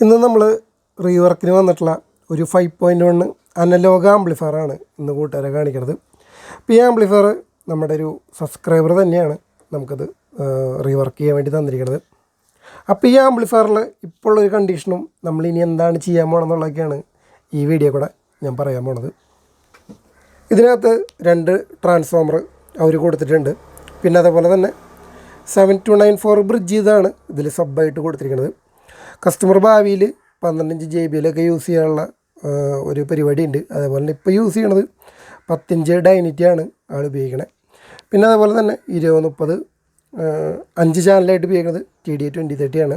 ഇന്ന് നമ്മൾ റീവർക്കിന് വന്നിട്ടുള്ള ഒരു ഫൈവ് പോയിന്റ് വൺ അനലോഗ് ആംപ്ലിഫയറാണ് ഇന്ന് കൂട്ടുകാരെ കാണിക്കുന്നത്. അപ്പോൾ ഈ ആംപ്ലിഫയർ നമ്മുടെ ഒരു സബ്സ്ക്രൈബർ തന്നെയാണ് നമുക്കത് റീവർക്ക് ചെയ്യാൻ വേണ്ടി തന്നിരിക്കുന്നത്. അപ്പോൾ ഈ ആംപ്ലിഫയറിൽ ഇപ്പോൾ ഉള്ളൊരു കണ്ടീഷനും നമ്മൾ ഇനി എന്താണ് ചെയ്യാൻ പോകണമെന്നുള്ളതൊക്കെയാണ് ഈ വീഡിയോ കൂടെ ഞാൻ പറയാൻ പോണത്. ഇതിനകത്ത് രണ്ട് ട്രാൻസ്ഫോമർ അവർ കൊടുത്തിട്ടുണ്ട്. പിന്നെ അതേപോലെ തന്നെ seven two nine four bridge ഇതാണ് ഇതിൽ സബ്ബായിട്ട് കൊടുത്തിരിക്കുന്നത്. കസ്റ്റമർ ഭാവിയിൽ പന്ത്രണ്ടഞ്ച് ജെ ബിയിലൊക്കെ യൂസ് ചെയ്യാനുള്ള ഒരു പരിപാടി ഉണ്ട് അതേപോലെ തന്നെ ഇപ്പോൾ യൂസ് ചെയ്യണത് പത്തിഞ്ച് ഡൈനിറ്റിയാണ് ആൾ ഉപയോഗിക്കണത് പിന്നെ അതേപോലെ തന്നെ ഇരുപത് മുപ്പത് അഞ്ച് ചാനലായിട്ട് ഉപയോഗിക്കുന്നത് ടി ഡി ട്വന്റി തേർട്ടിയാണ്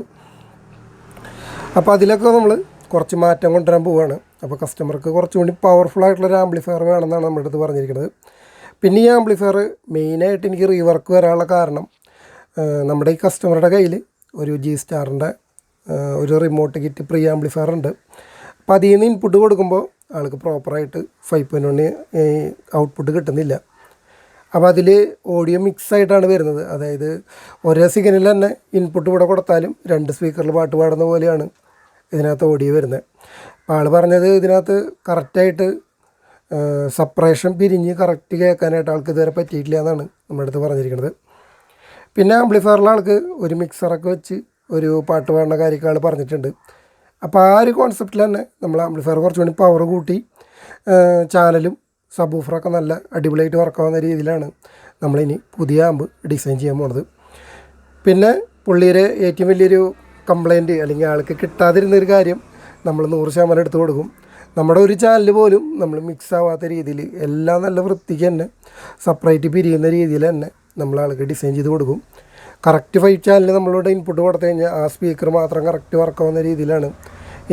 അപ്പോൾ അതിലൊക്കെ നമ്മൾ കുറച്ച് മാറ്റം കൊണ്ടുവരാൻ പോവുകയാണ് അപ്പോൾ കസ്റ്റമർക്ക് കുറച്ചുകൂടി പവർഫുൾ ആയിട്ടുള്ള ഒരു ആംപ്ലിഫയർ വേണമെന്നാണ് നമ്മുടെ അടുത്ത് പറഞ്ഞിരിക്കുന്നത്. പിന്നെ ഈ ആംപ്ലിഫയർ മെയിനായിട്ട് എനിക്ക് റീവർക്ക് വരാനുള്ള കാരണം നമ്മുടെ ഈ കസ്റ്റമറുടെ കയ്യിൽ ഒരു ജി സ്റ്റാറിന്റെ ഒരു റിമോട്ട് കിറ്റ് പ്രീ ആംപ്ലിഫയർ ഉണ്ട്. അപ്പോൾ അതിൽ നിന്ന് ഇൻപുട്ട് കൊടുക്കുമ്പോൾ ആൾക്ക് പ്രോപ്പറായിട്ട് ഫൈവ് പോയിന്റ് വണ്ണ് ഔട്ട്പുട്ട് കിട്ടുന്നില്ല. അപ്പോൾ അതിൽ ഓഡിയോ മിക്സ് ആയിട്ടാണ് വരുന്നത്. അതായത് ഒരേ സിഗ്നൽ തന്നെ ഇൻപുട്ട് ഇവിടെ കൊടുത്താലും രണ്ട് സ്പീക്കറിൽ പാട്ട് പാടുന്ന പോലെയാണ് ഇതിനകത്ത് ഓഡിയോ വരുന്നത്. അപ്പോൾ ആൾ പറഞ്ഞത് ഇതിനകത്ത് കറക്റ്റായിട്ട് സപ്പറേഷൻ പിരിഞ്ഞ് കറക്റ്റ് കേൾക്കാനായിട്ട് ആൾക്ക് ഇതുവരെ പറ്റിയിട്ടില്ല എന്നാണ് നമ്മുടെ അടുത്ത് പറഞ്ഞിരിക്കുന്നത്. പിന്നെ ആംപ്ലിഫയറിൽ ആൾക്ക് ഒരു മിക്സറൊക്കെ വെച്ച് ഒരു പാട്ട് പാടുന്ന കാര്യമൊക്കെ പറഞ്ഞിട്ടുണ്ട്. അപ്പോൾ ആ ഒരു കോൺസെപ്റ്റിൽ തന്നെ നമ്മൾ ആംപ്ലിഫയർ കുറച്ചുകൂടി പവർ കൂട്ടി ചാനലും സബൂഫറൊക്കെ നല്ല അടിപൊളിയായിട്ട് വർക്കാവുന്ന രീതിയിലാണ് നമ്മളിനി പുതിയ ആമ്പ് ഡിസൈൻ ചെയ്യാൻ പോണത്. പിന്നെ പുള്ളിയുടെ ഏറ്റവും വലിയൊരു കംപ്ലൈന്റ് അല്ലെങ്കിൽ ആൾക്ക് കിട്ടാതിരുന്നൊരു കാര്യം നമ്മൾ നൂറ് ശതമാനം എടുത്തു കൊടുക്കും. നമ്മുടെ ഒരു ചാനൽ പോലും നമ്മൾ മിക്സ് ആവാത്ത രീതിയിൽ എല്ലാം നല്ല വൃത്തിക്ക് തന്നെ സെപ്പറേറ്റ് പിരിയുന്ന രീതിയിൽ തന്നെ നമ്മൾ ആൾക്ക് ഡിസൈൻ ചെയ്ത് കൊടുക്കും. കറക്റ്റ് ഫൈവ് ചാനൽ നമ്മളിവിടെ ഇൻപുട്ട് കൊടുത്തു കഴിഞ്ഞാൽ ആ സ്പീക്കർ മാത്രം കറക്റ്റ് വർക്കാവുന്ന രീതിയിലാണ്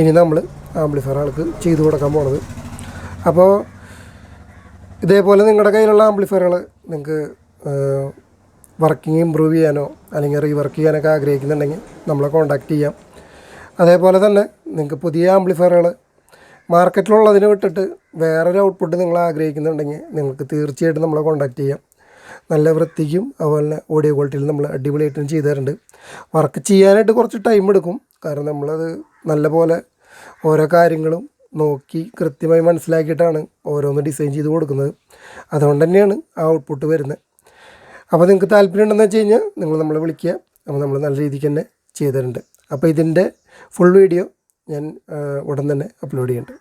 ഇനി നമ്മൾ ആംപ്ലിഫയർ ആൾക്ക് ചെയ്ത് കൊടുക്കാൻ പോണത്. അപ്പോൾ ഇതേപോലെ നിങ്ങളുടെ കയ്യിലുള്ള ആംപ്ലിഫയറുകൾ നിങ്ങൾക്ക് വർക്കിംഗ് ഇമ്പ്രൂവ് ചെയ്യാനോ അല്ലെങ്കിൽ റീവർക്ക് ചെയ്യാനൊക്കെ ആഗ്രഹിക്കുന്നുണ്ടെങ്കിൽ നമ്മളെ കോൺടാക്റ്റ് ചെയ്യാം. അതേപോലെ തന്നെ നിങ്ങൾക്ക് പുതിയ ആംപ്ലിഫയറുകൾ മാർക്കറ്റിലുള്ളതിനെ വിട്ടിട്ട് വേറൊരു ഔട്ട്പുട്ട് നിങ്ങൾ ആഗ്രഹിക്കുന്നുണ്ടെങ്കിൽ നിങ്ങൾക്ക് തീർച്ചയായിട്ടും നമ്മളെ കോൺടാക്റ്റ് ചെയ്യാം. നല്ല വൃത്തിക്കും അതുപോലെ ഓഡിയോ ക്വാളിറ്റിയിൽ നമ്മൾ അടിപൊളിയായിട്ടും ചെയ്തു തരുന്നുണ്ട് വർക്ക് ചെയ്യാനായിട്ട് കുറച്ച് ടൈം എടുക്കും. കാരണം നമ്മളത് നല്ല പോലെ ഓരോ കാര്യങ്ങളും നോക്കി കൃത്യമായി മനസ്സിലാക്കിയിട്ടാണ് ഓരോന്ന് ഡിസൈൻ ചെയ്ത് കൊടുക്കുന്നത്. അതുകൊണ്ട് തന്നെയാണ് ആ ഔട്ട്പുട്ട് വരുന്നത്. അപ്പോൾ നിങ്ങൾക്ക് താല്പര്യം ഉണ്ടെന്ന് വെച്ച് കഴിഞ്ഞാൽ നിങ്ങൾ നമ്മളെ വിളിക്കുക. അപ്പോൾ നമ്മൾ നല്ല രീതിക്ക് തന്നെ ചെയ്തു തരുന്നുണ്ട് അപ്പോൾ ഇതിന്റെ ഫുൾ വീഡിയോ ഞാൻ ഉടൻ തന്നെ അപ്ലോഡ് ചെയ്യുന്നുണ്ട്